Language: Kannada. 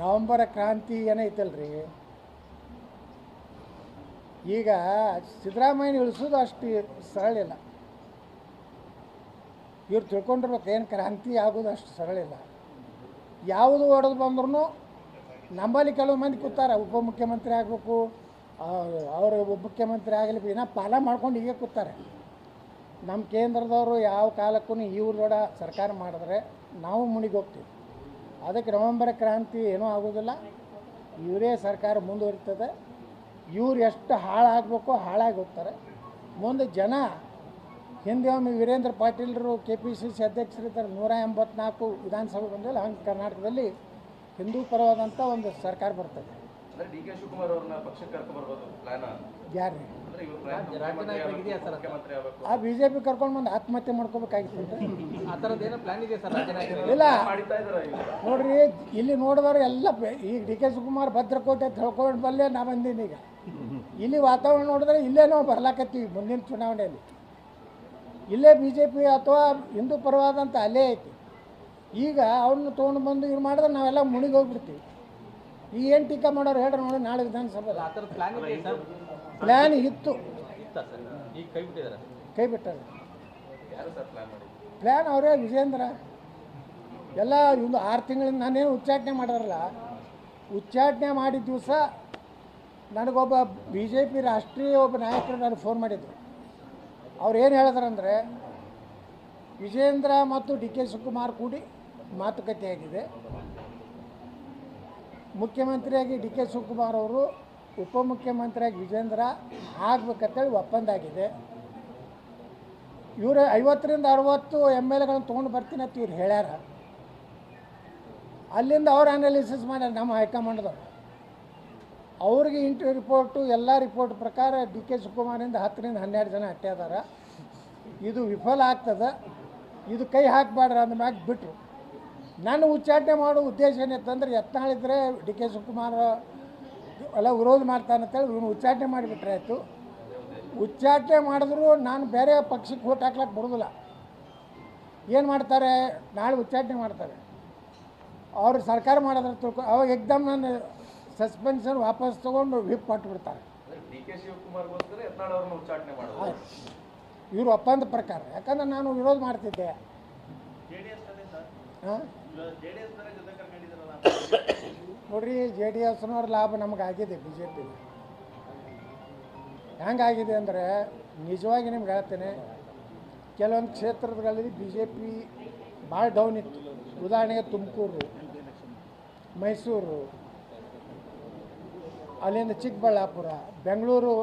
ನವಂಬರ ಕ್ರಾಂತಿ ಏನೈತಲ್ರಿ ಈಗ ಸಿದ್ದರಾಮಯ್ಯ ಇಳಿಸೋದು ಅಷ್ಟು ಸರಳ ಇಲ್ಲ. ಇವ್ರು ತಿಳ್ಕೊಂಡಿರ್ಬೇಕು ಏನು ಕ್ರಾಂತಿ ಆಗೋದು ಅಷ್ಟು ಸರಳ ಇಲ್ಲ. ಯಾವುದು ಹೊಡೆದು ಬಂದ್ರೂ ನಂಬಲ್ಲಿ ಕೆಲವು ಮಂದಿ ಕೂತಾರೆ, ಉಪಮುಖ್ಯಮಂತ್ರಿ ಆಗಬೇಕು ಅವರು ಉಪಮುಖ್ಯಮಂತ್ರಿ ಆಗಲಿ ಇನ್ನೂ ಪಾಲ ಮಾಡ್ಕೊಂಡು ಹೀಗೆ ಕೂತಾರೆ. ನಮ್ಮ ಕೇಂದ್ರದವರು ಯಾವ ಕಾಲಕ್ಕೂ ಇವ್ರದೊಡ ಸರ್ಕಾರ ಮಾಡಿದ್ರೆ ನಾವು ಮುಣಿಗೆ ಹೋಗ್ತೀವಿ ಅದಕ್ಕೆ ನವೆಂಬರ್ ಕ್ರಾಂತಿ ಏನೂ ಆಗೋದಿಲ್ಲ. ಇವರೇ ಸರ್ಕಾರ ಮುಂದುವರಿತದೆ. ಇವ್ರು ಎಷ್ಟು ಹಾಳಾಗಬೇಕೋ ಹಾಳಾಗಿ ಹೋಗ್ತಾರೆ. ಮುಂದೆ ಜನ, ಹಿಂದೆ ಒಮ್ಮೆ ವೀರೇಂದ್ರ ಪಾಟೀಲರು ಕೆ ಪಿ ಸಿ ಸಿ ಅಧ್ಯಕ್ಷರಿದ್ದಾರೆ. ನೂರ ಎಂಬತ್ನಾಲ್ಕು ವಿಧಾನಸಭೆ ಬಂದಲ್ಲಿ ಹಂಗೆ ಕರ್ನಾಟಕದಲ್ಲಿ ಹಿಂದೂ ಪರವಾದಂಥ ಒಂದು ಸರ್ಕಾರ ಬರ್ತದೆ. ಅಂದ್ರೆ ಡಿ ಕೆ ಶಿವಕುಮಾರ್ ಅವ್ರನ್ನ ಪಕ್ಷಕ್ಕೆ ಕರ್ಕೊಂಡ್ ಬರ್ಬೋದು ಪ್ಲಾನ್ ಯಾರು ಅಂದ್ರೆ ಇವ್ರು ಪ್ಲಾನ್ ಮುಖ್ಯಮಂತ್ರಿ ಆಗ್ಬೇಕು ಆ ಬಿ ಜೆ ಪಿ ಕರ್ಕೊಂಡು ಬಂದು ಆತ್ಮಹತ್ಯೆ ಮಾಡ್ಕೋಬೇಕಾಗಿತ್ತು ಅಂತ. ಏನೋ ಪ್ಲಾನ್ ಇದೆ ಸರ್ ರಾಜ್ಯ ಇಲ್ಲ. ಮಾಡಿತಾ ಇದಾರೆ ಈಗ? ನೋಡ್ರಿ ಇಲ್ಲಿ ನೋಡಿದ್ರೆ ಎಲ್ಲ ಈಗ ಡಿ ಕೆ ಶಿವಕುಮಾರ್ ಭದ್ರಕೋಟೆ ತಿಳ್ಕೊಂಡು ಬಲ್ಲೇ ನಾ ಬಂದೀನಿ ಈಗ. ಇಲ್ಲಿ ವಾತಾವರಣ ನೋಡಿದ್ರೆ ಇಲ್ಲೇ ನಾವು ಬರ್ಲಾಕತ್ತೀವಿ ಮುಂದಿನ ಚುನಾವಣೆಯಲ್ಲಿ. ಇಲ್ಲೇ ಬಿ ಜೆ ಪಿ ಅಥವಾ ಹಿಂದೂ ಪರವಾದಂಥ ಅಲ್ಲೇ ಐತಿ. ಈಗ ಅವ್ರನ್ನ ತೊಗೊಂಡು ಬಂದು ಇವ್ರು ಮಾಡಿದ್ರೆ ನಾವೆಲ್ಲ ಮುಣಿಗೆ ಹೋಗ್ಬಿಡ್ತೀವಿ ಈ ಏನು ಟೀಕಾ ಮಾಡೋರು ಹೇಳ್ರಿ ನೋಡಿ ನಾಳೆ ವಿಧಾನಸಭೆ ಪ್ಲ್ಯಾನ್ ಇತ್ತು. ಈಗ ಕೈ ಬಿಟ್ಟಾರೆ ಪ್ಲ್ಯಾನ್ ಅವರೇ ವಿಜೇಂದ್ರ ಎಲ್ಲ ಒಂದು ಆರು ತಿಂಗಳಿಂದ ನಾನೇನು ಉಚ್ಚಾಟನೆ ಮಾಡೋರಲ್ಲ. ಉಚ್ಚಾಟನೆ ಮಾಡಿದ ದಿವಸ ನನಗೊಬ್ಬ ಬಿ ಜೆ ಪಿ ರಾಷ್ಟ್ರೀಯ ಒಬ್ಬ ನಾಯಕರು ನನಗೆ ಫೋನ್ ಮಾಡಿದ್ರು. ಅವ್ರು ಏನು ಹೇಳಿದ್ರಂದರೆ ವಿಜೇಂದ್ರ ಮತ್ತು ಡಿ ಕೆ ಶಿವಕುಮಾರ್ ಕೂಡಿ ಮಾತುಕತೆ ಆಗಿದೆ. ಮುಖ್ಯಮಂತ್ರಿಯಾಗಿ ಡಿ ಕೆ ಶಿವಕುಮಾರ್ ಅವರು, ಉಪಮುಖ್ಯಮಂತ್ರಿಯಾಗಿ ವಿಜೇಂದ್ರ ಆಗ್ಬೇಕಂತೇಳಿ ಒಪ್ಪಂದ ಆಗಿದೆ ಇವರು ಐವತ್ತರಿಂದ ಅರವತ್ತು ಎಂ ಎಲ್ ಎಗಳನ್ನು ತೊಗೊಂಡು ಬರ್ತೀನಿ ಅಂತ ಇವ್ರು ಹೇಳ್ಯಾರ. ಅಲ್ಲಿಂದ ಅವ್ರು ಅನಾಲಿಸಿಸ್ ಮಾಡ್ಯಾರ ನಮ್ಮ ಹೈಕಮಾಂಡ್ದವ್ರು. ಅವ್ರಿಗೆ ಇಂಟು ರಿಪೋರ್ಟು, ಎಲ್ಲ ರಿಪೋರ್ಟ್ ಪ್ರಕಾರ ಡಿ ಕೆ ಶಿವಕುಮಾರಿಂದ ಹತ್ತರಿಂದ ಹನ್ನೆರಡು ಜನ ಅಟ್ಟೆ ಇದು ವಿಫಲ ಆಗ್ತದೆ. ಇದು ಕೈ ಹಾಕಬೇಡ್ರ ಅಂದ ಮ್ಯಾಗ ಬಿಟ್ಟರು ನಾನು ಉಚ್ಚಾಟನೆ ಮಾಡೋ ಉದ್ದೇಶ ಏನಿತ್ತಂದ್ರೆ ಯತ್ನಾಳಿದ್ರೆ ಡಿ ಕೆ ಶಿವಕುಮಾರ್ ಎಲ್ಲ ವಿರೋಧ ಮಾಡ್ತಾನಂತೇಳಿ ಇವನು ಉಚ್ಚಾಟನೆ ಮಾಡಿಬಿಟ್ರೆ ಆಯಿತು. ಉಚ್ಚಾಟನೆ ಮಾಡಿದ್ರು ನಾನು ಬೇರೆ ಪಕ್ಷಕ್ಕೆ ಓಟ್ ಹಾಕ್ಲಕ್ಕೆ ಬರೋದಿಲ್ಲ. ಏನು ಮಾಡ್ತಾರೆ? ನಾಳೆ ಉಚ್ಚಾಟನೆ ಮಾಡ್ತಾರೆ. ಅವರು ಸರ್ಕಾರ ಮಾಡಿದ್ರೆ ತಿಳ್ಕೊ ಅವಾಗ ಎಕ್ದಮ್ ನಾನು ಸಸ್ಪೆನ್ಷನ್ ವಾಪಸ್ ತೊಗೊಂಡು ವಿಪ್ ಕೊಟ್ಬಿಡ್ತಾರೆ. ಇವರು ಒಪ್ಪಂದ ಪ್ರಕಾರ. ಯಾಕಂದ್ರೆ ನಾನು ವಿರೋಧ ಮಾಡ್ತಿದ್ದೆ. ನೋಡ್ರಿ ಜೆ ಡಿ ಎಸ್ನವ್ರ ಲಾಭ ನಮಗಾಗಿದೆ ಬಿ ಜೆ ಪಿ ಹೆಂಗಾಗಿದೆ ಅಂದರೆ ನಿಜವಾಗಿ ನಿಮ್ಗೆ ಹೇಳ್ತೇನೆ, ಕೆಲವೊಂದು ಕ್ಷೇತ್ರಗಳಲ್ಲಿ ಬಿ ಜೆ ಪಿ ಭಾಳ ಡೌನ್ ಇತ್ತು. ಉದಾಹರಣೆಗೆ ತುಮಕೂರು, ಮೈಸೂರು, ಅಲ್ಲಿಂದ ಚಿಕ್ಕಬಳ್ಳಾಪುರ, ಬೆಂಗಳೂರು